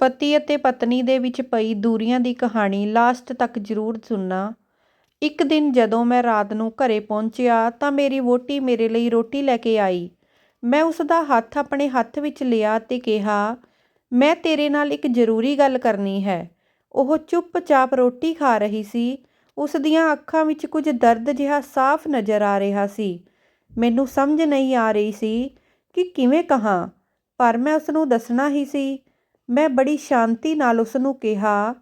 ਪਤੀ ਅਤੇ ਪਤਨੀ ਦੇ ਵਿੱਚ ਪਈ ਦੂਰੀਆਂ ਦੀ ਕਹਾਣੀ ਲਾਸਟ ਤੱਕ ਜ਼ਰੂਰ ਸੁਣਨਾ। ਇੱਕ ਦਿਨ ਜਦੋਂ ਮੈਂ ਰਾਤ ਨੂੰ ਘਰ ਪਹੁੰਚਿਆ ਤਾਂ ਮੇਰੀ ਵਹੁਟੀ ਮੇਰੇ ਲਈ ਰੋਟੀ ਲੈ ਕੇ ਆਈ। ਮੈਂ ਉਸ ਦਾ ਹੱਥ ਆਪਣੇ ਹੱਥ ਵਿੱਚ ਲਿਆ ਅਤੇ ਕਿਹਾ, ਮੈਂ ਤੇਰੇ ਨਾਲ ਇੱਕ ਜ਼ਰੂਰੀ ਗੱਲ ਕਰਨੀ ਹੈ। ਉਹ ਚੁੱਪਚਾਪ ਰੋਟੀ ਖਾ ਰਹੀ ਸੀ। ਉਸ ਦੀਆਂ ਅੱਖਾਂ ਵਿੱਚ ਕੁਝ ਦਰਦ ਜਿਹਾ ਸਾਫ਼ ਨਜ਼ਰ ਆ ਰਿਹਾ ਸੀ। ਮੈਨੂੰ ਸਮਝ ਨਹੀਂ ਆ ਰਹੀ ਸੀ ਕਿ ਕਿਵੇਂ ਕਹਾਂ, ਪਰ ਮੈਂ ਉਸ ਨੂੰ ਦੱਸਣਾ ਹੀ ਸੀ ਮੈਂ ਬੜੀ ਸ਼ਾਂਤੀ ਨਾਲ ਉਸ ਨੂੰ ਕਿਹਾ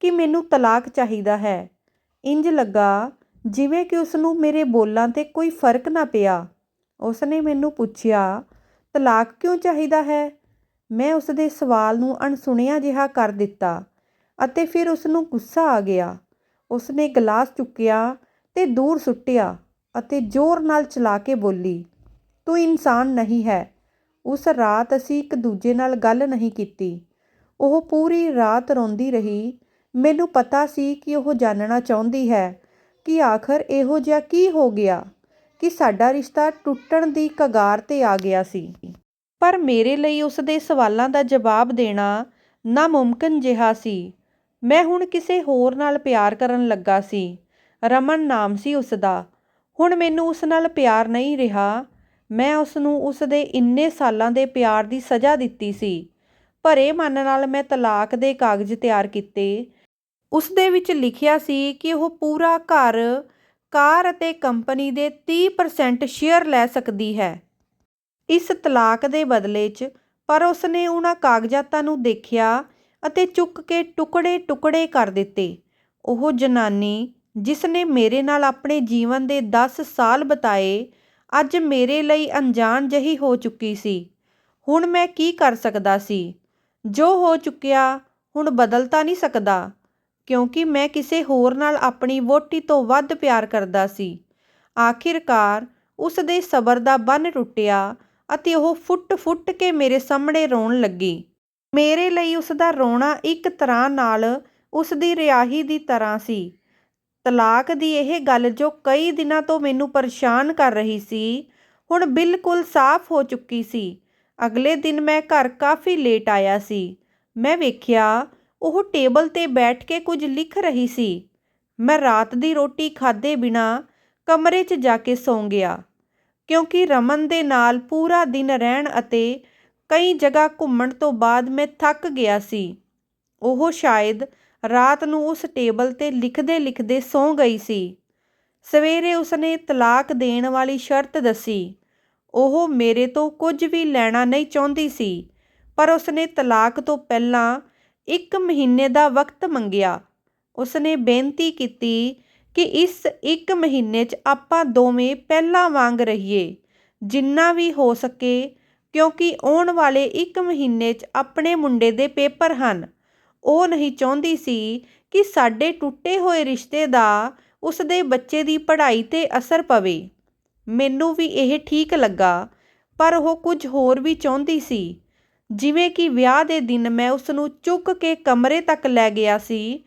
ਕਿ ਮੈਨੂੰ ਤਲਾਕ ਚਾਹੀਦਾ ਹੈ। ਇੰਜ ਲੱਗਾ ਜਿਵੇਂ ਕਿ ਉਸ ਨੂੰ ਮੇਰੇ ਬੋਲਾਂ 'ਤੇ ਕੋਈ ਫ਼ਰਕ ਨਾ ਪਿਆ। ਉਸ ਨੇ ਮੈਨੂੰ ਪੁੱਛਿਆ, ਤਲਾਕ ਕਿਉਂ ਚਾਹੀਦਾ ਹੈ? ਮੈਂ ਉਸ ਦੇ ਸਵਾਲ ਨੂੰ ਅਣਸੁਣਿਆ ਜਿਹਾ ਕਰ ਦਿੱਤਾ ਅਤੇ ਫਿਰ ਉਸ ਨੂੰ ਗੁੱਸਾ ਆ ਗਿਆ। ਉਸ ਨੇ ਗਲਾਸ ਚੁੱਕਿਆ ਤੇ ਦੂਰ ਸੁੱਟਿਆ ਅਤੇ ਜ਼ੋਰ ਨਾਲ ਚਲਾ ਕੇ ਬੋਲੀ, ਤੂੰ ਇਨਸਾਨ ਨਹੀਂ ਹੈ। ਉਸ ਰਾਤ ਅਸੀਂ ਇੱਕ ਦੂਜੇ ਨਾਲ ਗੱਲ ਨਹੀਂ ਕੀਤੀ। ਉਹ ਪੂਰੀ ਰਾਤ ਰੋਂਦੀ ਰਹੀ। ਮੈਨੂੰ ਪਤਾ ਸੀ ਕਿ ਉਹ ਜਾਣਨਾ ਚਾਹੁੰਦੀ ਹੈ ਕਿ ਆਖਰ ਇਹੋ ਜਿਹਾ ਕੀ ਹੋ ਗਿਆ, ਕਿ ਸਾਡਾ ਰਿਸ਼ਤਾ ਟੁੱਟਣ ਦੀ ਕਗਾਰ ਤੇ ਆ ਗਿਆ ਸੀ। ਪਰ ਮੇਰੇ ਲਈ ਉਸ ਦੇ ਸਵਾਲਾਂ ਦਾ ਜਵਾਬ ਦੇਣਾ ਨਾਮੁਮਕਿਨ ਜਿਹਾ ਸੀ। ਮੈਂ ਹੁਣ ਕਿਸੇ ਹੋਰ ਨਾਲ ਪਿਆਰ ਕਰਨ ਲੱਗਾ ਸੀ। ਰਮਨ ਨਾਮ ਸੀ ਉਸ ਦਾ ਹੁਣ ਮੈਨੂੰ ਉਸ ਨਾਲ ਪਿਆਰ ਨਹੀਂ ਰਿਹਾ। ਮੈਂ ਉਸ ਨੂੰ ਉਸ ਦੇ ਇੰਨੇ ਸਾਲਾਂ ਦੇ ਪਿਆਰ ਦੀ ਸਜ਼ਾ ਦਿੱਤੀ ਸੀ। ਭਰੇ ਮਨ ਨਾਲ ਮੈਂ ਤਲਾਕ ਦੇ ਕਾਗਜ਼ ਤਿਆਰ ਕੀਤੇ। ਉਸ ਦੇ ਵਿੱਚ ਲਿਖਿਆ ਸੀ ਕਿ ਉਹ ਪੂਰਾ ਘਰ, ਕਾਰ ਅਤੇ ਕੰਪਨੀ ਦੇ 30% ਸ਼ੇਅਰ ਲੈ ਸਕਦੀ ਹੈ। ਇਸ ਤਲਾਕ ਦੇ ਬਦਲੇ 'ਚ ਪਰ ਉਸਨੇ ਉਹਨਾਂ ਕਾਗਜ਼ਾਤਾਂ ਨੂੰ ਦੇਖਿਆ ਅਤੇ ਚੁੱਕ ਕੇ ਟੁਕੜੇ-ਟੁਕੜੇ ਕਰ ਦਿੱਤੇ। ਉਹ ਜਨਾਨੀ ਜਿਸ ਨੇ ਮੇਰੇ ਨਾਲ ਆਪਣੇ ਜੀਵਨ ਦੇ 10 ਸਾਲ ਬਿਤਾਏ, ਅੱਜ ਮੇਰੇ ਲਈ ਅਣਜਾਣ ਜਹੀ ਹੋ ਚੁੱਕੀ ਸੀ। ਹੁਣ ਮੈਂ ਕੀ ਕਰ ਸਕਦਾ ਸੀ? ਜੋ ਹੋ ਚੁੱਕਿਆ ਹੁਣ ਬਦਲ ਤਾਂ ਨਹੀਂ ਸਕਦਾ, ਕਿਉਂਕਿ ਮੈਂ ਕਿਸੇ ਹੋਰ ਨਾਲ ਆਪਣੀ ਵਹੁਟੀ ਤੋਂ ਵੱਧ ਪਿਆਰ ਕਰਦਾ ਸੀ। ਆਖਿਰਕਾਰ ਉਸ ਦੇ ਸਬਰ ਦਾ ਬੰਨ ਟੁੱਟਿਆ ਅਤੇ ਉਹ ਫੁੱਟ-ਫੁੱਟ ਕੇ ਮੇਰੇ ਸਾਹਮਣੇ ਰੋਣ ਲੱਗੀ। ਮੇਰੇ ਲਈ ਉਸ ਦਾ ਰੋਣਾ ਇੱਕ ਤਰ੍ਹਾਂ ਨਾਲ ਉਸ ਦੀ ਰਿਹਾਈ ਦੀ ਤਰ੍ਹਾਂ ਸੀ। ਤਲਾਕ ਦੀ ਇਹ ਗੱਲ ਜੋ ਕਈ ਦਿਨਾਂ ਤੋਂ ਮੈਨੂੰ ਪਰੇਸ਼ਾਨ ਕਰ ਰਹੀ ਸੀ, ਹੁਣ ਬਿਲਕੁਲ ਸਾਫ਼ ਹੋ ਚੁੱਕੀ ਸੀ। ਅਗਲੇ ਦਿਨ ਮੈਂ ਘਰ ਕਾਫੀ ਲੇਟ ਆਇਆ ਸੀ। ਮੈਂ ਵੇਖਿਆ, ਉਹ ਟੇਬਲ ਤੇ ਬੈਠ ਕੇ ਕੁਝ ਲਿਖ ਰਹੀ ਸੀ। ਮੈਂ ਰਾਤ ਦੀ ਰੋਟੀ ਖਾਧੇ ਬਿਨਾਂ ਕਮਰੇ 'ਚ ਜਾ ਕੇ ਸੌਂ ਗਿਆ, ਕਿਉਂਕਿ ਰਮਨ ਦੇ ਨਾਲ ਪੂਰਾ ਦਿਨ ਰਹਿਣ ਅਤੇ ਕਈ ਜਗ੍ਹਾ ਘੁੰਮਣ ਤੋਂ ਬਾਅਦ ਮੈਂ ਥੱਕ ਗਿਆ ਸੀ। ਉਹ ਸ਼ਾਇਦ ਰਾਤ ਨੂੰ ਉਸ ਟੇਬਲ ਤੇ ਲਿਖਦੇ ਲਿਖਦੇ ਸੌਂ ਗਈ ਸੀ। ਸਵੇਰੇ ਉਸਨੇ ਤਲਾਕ ਦੇਣ ਵਾਲੀ ਸ਼ਰਤ ਦੱਸੀ। ਉਹ ਮੇਰੇ ਤੋਂ ਕੁਝ ਵੀ ਲੈਣਾ ਨਹੀਂ ਚਾਹੁੰਦੀ ਸੀ, ਪਰ ਉਸਨੇ ਤਲਾਕ ਤੋਂ ਪਹਿਲਾਂ ਇੱਕ ਮਹੀਨੇ ਦਾ ਵਕਤ ਮੰਗਿਆ। ਉਸਨੇ ਬੇਨਤੀ ਕੀਤੀ ਕਿ ਇਸ ਇੱਕ ਮਹੀਨੇ 'ਚ ਆਪਾਂ ਦੋਵੇਂ ਪਹਿਲਾਂ ਵਾਂਗ ਰਹੀਏ, ਜਿੰਨਾ ਵੀ ਹੋ ਸਕੇ, ਕਿਉਂਕਿ ਆਉਣ ਵਾਲੇ ਇੱਕ ਮਹੀਨੇ 'ਚ ਆਪਣੇ ਮੁੰਡੇ ਦੇ ਪੇਪਰ ਹਨ। ਉਹ ਨਹੀਂ ਚਾਹੁੰਦੀ ਸੀ ਕਿ ਸਾਡੇ ਟੁੱਟੇ ਹੋਏ ਰਿਸ਼ਤੇ ਦਾ ਉਸਦੇ ਬੱਚੇ ਦੀ ਪੜ੍ਹਾਈ 'ਤੇ ਅਸਰ ਪਵੇ। ਮੈਨੂੰ ਵੀ ਇਹ ਠੀਕ ਲੱਗਾ, ਪਰ ਉਹ ਕੁਝ ਹੋਰ ਵੀ ਚਾਹੁੰਦੀ ਸੀ। ਜਿਵੇਂ ਕਿ ਵਿਆਹ ਦੇ ਦਿਨ ਮੈਂ ਉਸ ਨੂੰ ਚੁੱਕ ਕੇ ਕਮਰੇ ਤੱਕ ਲੈ ਗਿਆ ਸੀ,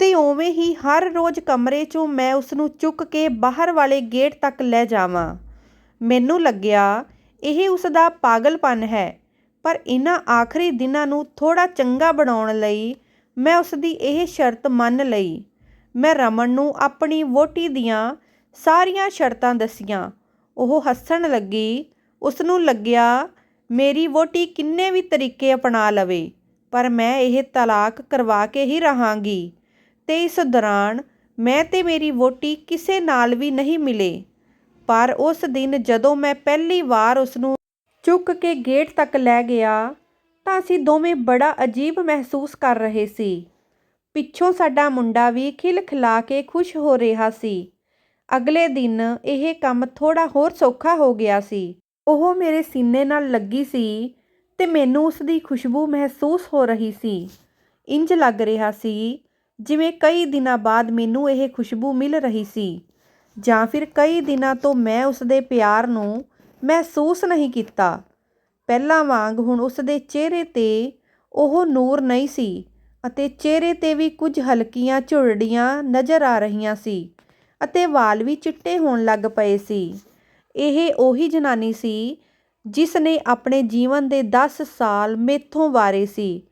ਤੇ ਉਵੇਂ ਹੀ ਹਰ ਰੋਜ਼ ਕਮਰੇ 'ਚੋਂ ਮੈਂ ਉਸ ਨੂੰ ਚੁੱਕ ਕੇ ਬਾਹਰ ਵਾਲੇ ਗੇਟ ਤੱਕ ਲੈ ਜਾਵਾਂ। ਮੈਨੂੰ ਲੱਗਿਆ, ਇਹ ਉਸ ਦਾ ਪਾਗਲਪਨ ਹੈ, ਪਰ ਇਹਨਾਂ ਆਖਰੀ ਦਿਨਾਂ ਨੂੰ ਥੋੜਾ ਚੰਗਾ ਬਣਾਉਣ ਲਈ ਮੈਂ ਉਸ ਦੀ ਇਹ ਸ਼ਰਤ ਮੰਨ ਲਈ। ਮੈਂ ਰਮਨ ਨੂੰ ਆਪਣੀ ਵੋਟੀ ਦੀਆਂ ਸਾਰੀਆਂ ਸ਼ਰਤਾਂ ਦੱਸੀਆਂ। ਉਹ ਹੱਸਣ ਲੱਗੀ। ਉਸ ਨੂੰ ਲੱਗਿਆ, ਮੇਰੀ ਵਹੁਟੀ ਕਿੰਨੇ ਵੀ ਤਰੀਕੇ ਅਪਣਾ ਲਵੇ, ਪਰ ਮੈਂ ਇਹ ਤਲਾਕ ਕਰਵਾ ਕੇ ਹੀ ਰਹਾਂਗੀ। ਤੇ ਇਸ ਦੌਰਾਨ ਮੈਂ ਤੇ ਮੇਰੀ ਵੋਟੀ ਕਿਸੇ ਨਾਲ ਵੀ ਨਹੀਂ ਮਿਲੇ। ਪਰ ਉਸ ਦਿਨ ਜਦੋਂ ਮੈਂ ਪਹਿਲੀ ਵਾਰ ਉਸ ਨੂੰ ਚੁੱਕ ਕੇ ਗੇਟ ਤੱਕ ਲੈ ਗਿਆ, ਤਾਂ ਅਸੀਂ ਦੋਵੇਂ ਬੜਾ ਅਜੀਬ ਮਹਿਸੂਸ ਕਰ ਰਹੇ ਸੀ। ਪਿੱਛੋਂ ਸਾਡਾ ਮੁੰਡਾ ਵੀ ਖਿਲਖਿਲਾ ਕੇ ਖੁਸ਼ ਹੋ ਰਿਹਾ ਸੀ। ਅਗਲੇ ਦਿਨ ਇਹ ਕੰਮ ਥੋੜ੍ਹਾ ਹੋਰ ਸੌਖਾ ਹੋ ਗਿਆ ਸੀ। ਉਹ ਮੇਰੇ ਸੀਨੇ ਨਾਲ ਲੱਗੀ ਸੀ ਤੇ ਮੈਨੂੰ ਉਸ ਦੀ ਖੁਸ਼ਬੂ ਮਹਿਸੂਸ ਹੋ ਰਹੀ ਸੀ। ਇੰਜ ਲੱਗ ਰਿਹਾ ਸੀ ਜਿਵੇਂ ਕਈ ਦਿਨਾਂ ਬਾਅਦ ਮੈਨੂੰ ਇਹ ਖੁਸ਼ਬੂ ਮਿਲ ਰਹੀ ਸੀ ਜਾਂ ਫਿਰ ਕਈ ਦਿਨਾਂ ਤੋਂ ਮੈਂ ਉਸ ਦੇ ਪਿਆਰ ਨੂੰ ਮਹਿਸੂਸ ਨਹੀਂ ਕੀਤਾ। ਪਹਿਲਾਂ ਵਾਂਗ ਹੁਣ ਉਸ ਦੇ ਚਿਹਰੇ ਤੇ ਉਹ ਨੂਰ ਨਹੀਂ ਸੀ ਅਤੇ ਚਿਹਰੇ ਤੇ ਵੀ ਕੁਝ ਹਲਕੀਆਂ ਝੁਰੜੀਆਂ ਨਜ਼ਰ ਆ ਰਹੀਆਂ ਸੀ। ਅਤੇ ਵਾਲ ਵੀ ਚਿੱਟੇ ਹੋਣ ਲੱਗ ਪਏ ਸੀ। ਇਹ ਉਹੀ ਜਨਾਨੀ ਸੀ ਜਿਸ ਨੇ ਆਪਣੇ ਜੀਵਨ ਦੇ ਦਸ ਸਾਲ ਮੇਥੋਂ ਵਾਰੇ ਸੀ।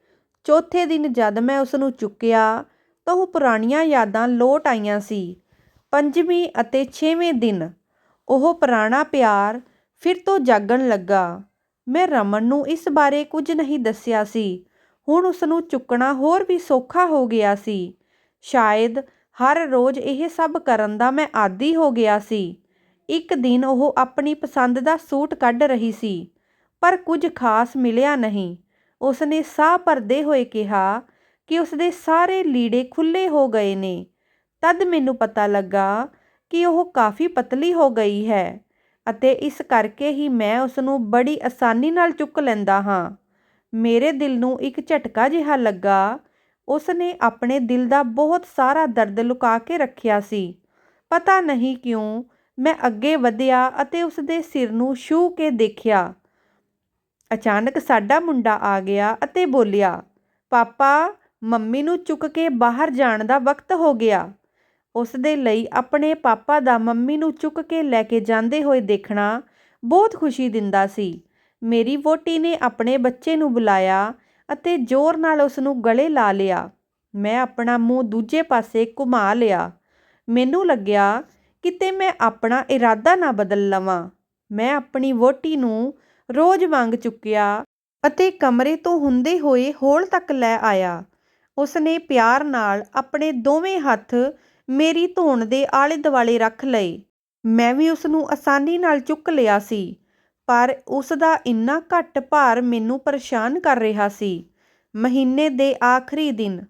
ਚੌਥੇ ਦਿਨ ਜਦ ਮੈਂ ਉਸ ਨੂੰ ਚੁੱਕਿਆ ਤਾਂ ਉਹ ਪੁਰਾਣੀਆਂ ਯਾਦਾਂ ਲੋਟ ਆਈਆਂ ਸੀ। ਪੰਜਵੀਂ ਅਤੇ ਛੇਵੇਂ ਦਿਨ ਉਹ ਪੁਰਾਣਾ ਪਿਆਰ ਫਿਰ ਤੋਂ ਜਾਗਣ ਲੱਗਾ। ਮੈਂ ਰਮਨ ਨੂੰ ਇਸ ਬਾਰੇ ਕੁਝ ਨਹੀਂ ਦੱਸਿਆ ਸੀ। ਹੁਣ ਉਸ ਨੂੰ ਚੁੱਕਣਾ ਹੋਰ ਵੀ ਸੌਖਾ ਹੋ ਗਿਆ ਸੀ। ਸ਼ਾਇਦ ਹਰ ਰੋਜ਼ ਇਹ ਸਭ ਕਰਨ ਦਾ ਮੈਂ ਆਦੀ ਹੋ ਗਿਆ ਸੀ। ਇੱਕ ਦਿਨ ਉਹ ਆਪਣੀ ਪਸੰਦ ਦਾ ਸੂਟ ਕੱਢ ਰਹੀ ਸੀ, ਪਰ ਕੁਝ ਖਾਸ ਮਿਲਿਆ ਨਹੀਂ। ਉਸਨੇ ਸਾਹ ਭਰਦੇ ਹੋਏ ਕਿਹਾ ਕਿ ਉਸਦੇ ਸਾਰੇ ਲੀੜੇ ਖੁੱਲੇ ਹੋ ਗਏ ਨੇ। ਤਦ ਮੈਨੂੰ ਪਤਾ ਲੱਗਾ ਕਿ ਉਹ ਕਾਫੀ ਪਤਲੀ ਹੋ ਗਈ ਹੈ ਅਤੇ ਇਸ ਕਰਕੇ ਹੀ ਮੈਂ ਉਸ ਨੂੰ ਬੜੀ ਆਸਾਨੀ ਨਾਲ ਚੁੱਕ ਲੈਂਦਾ ਹਾਂ। ਮੇਰੇ ਦਿਲ ਨੂੰ ਇੱਕ ਝਟਕਾ ਜਿਹਾ ਲੱਗਾ ਉਸ ਨੇ ਆਪਣੇ ਦਿਲ ਦਾ ਬਹੁਤ ਸਾਰਾ ਦਰਦ ਲੁਕਾ ਕੇ ਰੱਖਿਆ ਸੀ। ਪਤਾ ਨਹੀਂ ਕਿਉਂ ਮੈਂ ਅੱਗੇ ਵਧਿਆ ਅਤੇ ਉਸ ਦੇ ਸਿਰ ਨੂੰ ਛੂ ਕੇ ਦੇਖਿਆ। ਅਚਾਨਕ ਸਾਡਾ ਮੁੰਡਾ ਆ ਗਿਆ ਅਤੇ ਬੋਲਿਆ, ਪਾਪਾ, ਮੰਮੀ ਨੂੰ ਚੁੱਕ ਕੇ ਬਾਹਰ ਜਾਣ ਦਾ ਵਕਤ ਹੋ ਗਿਆ। ਉਸ ਦੇ ਲਈ ਆਪਣੇ ਪਾਪਾ ਦਾ ਮੰਮੀ ਨੂੰ ਚੁੱਕ ਕੇ ਲੈ ਕੇ ਜਾਂਦੇ ਹੋਏ ਦੇਖਣਾ ਬਹੁਤ ਖੁਸ਼ੀ ਦਿੰਦਾ ਸੀ। ਮੇਰੀ ਵੋਟੀ ਨੇ ਆਪਣੇ ਬੱਚੇ ਨੂੰ ਬੁਲਾਇਆ ਅਤੇ ਜ਼ੋਰ ਨਾਲ ਉਸ ਨੂੰ ਗਲੇ ਲਾ ਲਿਆ। ਮੈਂ ਆਪਣਾ ਮੂੰਹ ਦੂਜੇ ਪਾਸੇ ਘੁਮਾ ਲਿਆ। ਮੈਨੂੰ ਲੱਗਿਆ ਕਿਤੇ ਮੈਂ ਆਪਣਾ ਇਰਾਦਾ ਨਾ ਬਦਲ ਲਵਾਂ। ਮੈਂ ਆਪਣੀ ਵਹੁਟੀ ਨੂੰ ਰੋਜ਼ ਵਾਂਗ ਚੁੱਕਿਆ ਅਤੇ ਕਮਰੇ ਤੋਂ ਹੁੰਦੇ ਹੋਏ ਹੋਲ ਤੱਕ ਲੈ ਆਇਆ। ਉਸ ਨੇ ਪਿਆਰ ਨਾਲ ਆਪਣੇ ਦੋਵੇਂ ਹੱਥ ਮੇਰੀ ਧੌਣ ਦੇ ਆਲੇ ਦੁਆਲੇ ਰੱਖ ਲਏ। ਮੈਂ ਵੀ ਉਸ ਨੂੰ ਆਸਾਨੀ ਨਾਲ ਚੁੱਕ ਲਿਆ ਸੀ। ਪਰ ਉਸ ਦਾ ਇੰਨਾ ਘੱਟ ਭਾਰ ਮੈਨੂੰ ਪਰੇਸ਼ਾਨ ਕਰ ਰਿਹਾ ਸੀ। ਮਹੀਨੇ ਦੇ ਆਖਰੀ ਦਿਨ।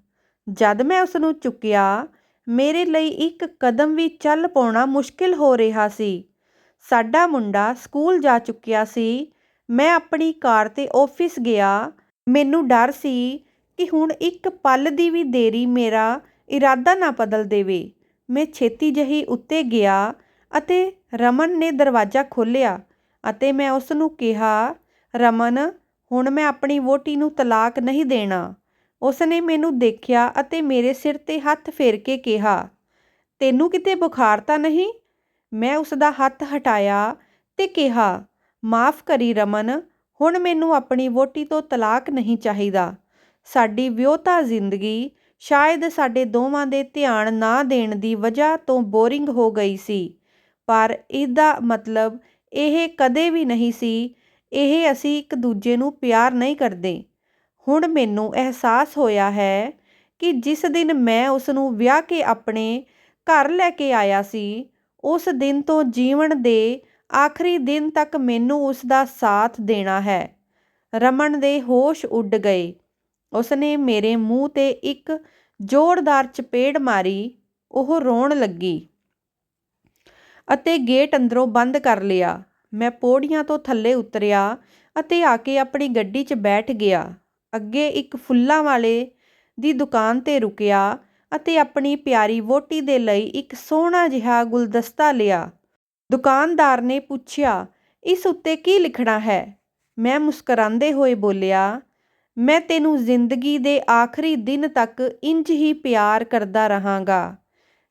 ਜਦ ਮੈਂ ਉਸ ਨੂੰ ਚੁੱਕਿਆ, ਮੇਰੇ ਲਈ ਇੱਕ ਕਦਮ ਵੀ ਚੱਲ ਪਾਉਣਾ ਮੁਸ਼ਕਿਲ ਹੋ ਰਿਹਾ ਸੀ। ਸਾਡਾ ਮੁੰਡਾ ਸਕੂਲ ਜਾ ਚੁੱਕਿਆ ਸੀ। ਮੈਂ ਆਪਣੀ ਕਾਰ ਤੇ ਆਫਿਸ ਗਿਆ। ਮੈਨੂੰ ਡਰ ਸੀ ਕਿ ਹੁਣ ਇੱਕ ਪਲ ਦੀ ਵੀ ਦੇਰੀ ਮੇਰਾ ਇਰਾਦਾ ਨਾ ਬਦਲ ਦੇਵੇ। ਮੈਂ ਛੇਤੀ ਜਹੀ ਉੱਤੇ ਗਿਆ ਅਤੇ ਰਮਨ ਨੇ ਦਰਵਾਜ਼ਾ ਖੋਲ੍ਹਿਆ। ਅਤੇ ਮੈਂ ਉਸ ਨੂੰ ਕਿਹਾ, ਰਮਨ, ਹੁਣ ਮੈਂ ਆਪਣੀ ਵਹੁਟੀ ਨੂੰ ਤਲਾਕ ਨਹੀਂ ਦੇਣਾ। ਉਸ ਨੇ ਮੈਨੂੰ ਦੇਖਿਆ ਅਤੇ ਮੇਰੇ ਸਿਰ ਤੇ ਹੱਥ ਫੇਰ ਕੇ ਕਿਹਾ, ਤੈਨੂੰ ਕਿਤੇ ਬੁਖਾਰ ਤਾਂ ਨਹੀਂ? ਮੈਂ ਉਸ ਦਾ ਹੱਥ ਹਟਾਇਆ ਅਤੇ ਕਿਹਾ, ਮਾਫ ਕਰੀ ਰਮਨ, ਹੁਣ ਮੈਨੂੰ ਆਪਣੀ ਵਹੁਟੀ ਤੋਂ ਤਲਾਕ ਨਹੀਂ ਚਾਹੀਦਾ। ਸਾਡੀ ਵਿਆਹੁਤਾ ਜ਼ਿੰਦਗੀ ਸ਼ਾਇਦ ਸਾਡੇ ਦੋਵਾਂ ਦੇ ਧਿਆਨ ਨਾ ਦੇਣ ਦੀ ਵਜ੍ਹਾ ਤੋਂ ਬੋਰਿੰਗ ਹੋ ਗਈ ਸੀ, ਪਰ ਇਹਦਾ ਮਤਲਬ ਇਹ ਕਦੇ ਵੀ ਨਹੀਂ ਸੀ, ਇਹ ਅਸੀਂ ਇੱਕ ਦੂਜੇ ਨੂੰ ਪਿਆਰ ਨਹੀਂ ਕਰਦੇ। ਹੁਣ ਮੈਨੂੰ ਅਹਿਸਾਸ ਹੋਇਆ ਹੈ ਕਿ ਜਿਸ ਦਿਨ ਮੈਂ ਉਸ ਨੂੰ ਵਿਆਹ ਕੇ ਆਪਣੇ ਘਰ ਲੈ ਕੇ ਆਇਆ ਸੀ, ਉਸ ਦਿਨ ਤੋਂ ਜੀਵਨ ਦੇ ਆਖਰੀ ਦਿਨ ਤੱਕ ਮੈਨੂੰ ਉਸ ਦਾ ਸਾਥ ਦੇਣਾ ਹੈ। ਰਮਨ ਦੇ ਹੋਸ਼ ਉੱਡ ਗਏ। ਉਸਨੇ ਮੇਰੇ ਮੂੰਹ ਤੇ ਇੱਕ ਜ਼ੋਰਦਾਰ ਚਪੇੜ ਮਾਰੀ, ਉਹ ਰੋਣ ਲੱਗੀ। ਅਤੇ ਗੇਟ ਅੰਦਰੋਂ ਬੰਦ ਕਰ ਲਿਆ। ਮੈਂ ਪੌੜੀਆਂ ਤੋਂ ਥੱਲੇ ਉਤਰਿਆ ਅਤੇ ਆ ਕੇ ਆਪਣੀ ਗੱਡੀ 'ਚ ਬੈਠ ਗਿਆ। ਅੱਗੇ ਇੱਕ ਫੁੱਲਾਂ ਵਾਲੇ ਦੀ ਦੁਕਾਨ ਤੇ ਰੁਕਿਆ ਅਤੇ ਆਪਣੀ ਪਿਆਰੀ ਵੋਟੀ ਦੇ ਲਈ ਇੱਕ ਸੋਹਣਾ ਜਿਹਾ ਗੁਲਦਸਤਾ ਲਿਆ। ਦੁਕਾਨਦਾਰ ਨੇ ਪੁੱਛਿਆ, ਇਸ ਉੱਤੇ ਕੀ ਲਿਖਣਾ ਹੈ? ਮੈਂ ਮੁਸਕਰਾਉਂਦੇ ਹੋਏ ਬੋਲਿਆ, ਮੈਂ ਤੈਨੂੰ ਜ਼ਿੰਦਗੀ ਦੇ ਆਖਰੀ ਦਿਨ ਤੱਕ ਇੰਜ ਹੀ ਪਿਆਰ ਕਰਦਾ ਰਹਾਂਗਾ।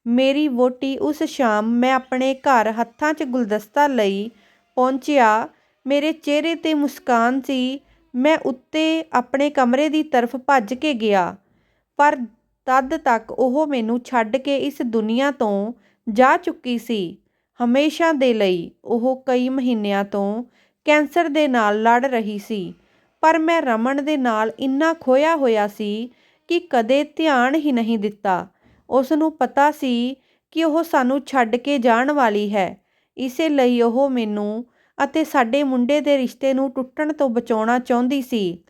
ਮੇਰੀ ਵਹੁਟੀ ਉਸ ਸ਼ਾਮ ਮੈਂ ਆਪਣੇ ਘਰ ਹੱਥਾਂ 'ਚ ਗੁਲਦਸਤਾ ਲਈ ਪਹੁੰਚਿਆ। ਮੇਰੇ ਚਿਹਰੇ ਤੇ ਮੁਸਕਾਨ ਸੀ। ਮੈਂ ਉੱਤੇ ਆਪਣੇ ਕਮਰੇ ਦੀ ਤਰਫ ਭੱਜ ਕੇ ਗਿਆ। ਪਰ ਤਦ ਤੱਕ ਉਹ ਮੈਨੂੰ ਛੱਡ ਕੇ ਇਸ ਦੁਨੀਆ ਤੋਂ ਜਾ ਚੁੱਕੀ ਸੀ। ਹਮੇਸ਼ਾ ਦੇ ਲਈ ਉਹ ਕਈ ਮਹੀਨਿਆਂ ਤੋਂ ਕੈਂਸਰ ਦੇ ਨਾਲ ਲੜ ਰਹੀ ਸੀ। ਪਰ ਮੈਂ ਰਮਨ ਦੇ ਨਾਲ ਇੰਨਾ ਖੋਇਆ ਹੋਇਆ ਸੀ ਕਿ ਕਦੇ ਧਿਆਨ ਹੀ ਨਹੀਂ ਦਿੱਤਾ। ਉਸ ਨੂੰ ਪਤਾ ਸੀ ਕਿ ਉਹ ਸਾਨੂੰ ਛੱਡ ਕੇ ਜਾਣ ਵਾਲੀ ਹੈ। ਇਸੇ ਲਈ ਉਹ ਮੈਨੂੰ ਅਤੇ ਸਾਡੇ ਮੁੰਡੇ ਦੇ ਰਿਸ਼ਤੇ ਨੂੰ ਟੁੱਟਣ ਤੋਂ ਬਚਾਉਣਾ ਚਾਹੁੰਦੀ ਸੀ।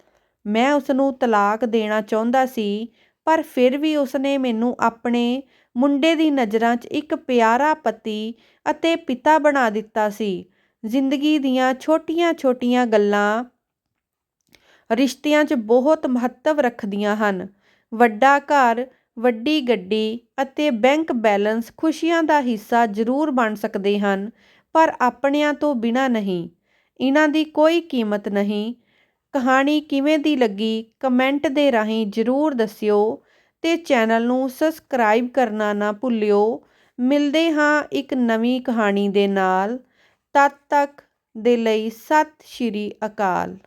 ਮੈਂ ਉਸ ਨੂੰ ਤਲਾਕ ਦੇਣਾ ਚਾਹੁੰਦਾ ਸੀ, ਪਰ ਫਿਰ ਵੀ ਉਸ ਨੇ ਮੈਨੂੰ ਆਪਣੇ ਮੁੰਡੇ ਦੀ ਨਜ਼ਰਾਂ 'ਚ ਇੱਕ ਪਿਆਰਾ ਪਤੀ ਅਤੇ ਪਿਤਾ ਬਣਾ ਦਿੱਤਾ ਸੀ। ਜ਼ਿੰਦਗੀ ਦੀਆਂ ਛੋਟੀਆਂ-ਛੋਟੀਆਂ ਗੱਲਾਂ ਰਿਸ਼ਤਿਆਂ 'ਚ ਬਹੁਤ ਮਹੱਤਵ ਰੱਖਦੀਆਂ ਹਨ। ਵੱਡਾ ਘਰ ਵੱਡੀ ਗੱਡੀ ਅਤੇ ਬੈਂਕ ਬੈਲੇਂਸ ਖੁਸ਼ੀਆਂ ਦਾ ਹਿੱਸਾ ਜ਼ਰੂਰ ਬਣ ਸਕਦੇ ਹਨ, ਪਰ ਆਪਣਿਆਂ ਤੋਂ ਬਿਨਾਂ ਨਹੀਂ। ਇਹਨਾਂ ਦੀ ਕੋਈ ਕੀਮਤ ਨਹੀਂ। ਕਹਾਣੀ ਕਿਵੇਂ ਦੀ ਲੱਗੀ, ਕਮੈਂਟ ਦੇ ਰਾਹੀਂ ਜ਼ਰੂਰ ਦੱਸਿਓ ਅਤੇ ਚੈਨਲ ਨੂੰ ਸਬਸਕ੍ਰਾਈਬ ਕਰਨਾ ਨਾ ਭੁੱਲਿਓ। ਮਿਲਦੇ ਹਾਂ ਇੱਕ ਨਵੀਂ ਕਹਾਣੀ ਦੇ ਨਾਲ। ਤਦ ਤੱਕ ਦੇ ਲਈ ਸਤਿ ਸ਼੍ਰੀ ਅਕਾਲ।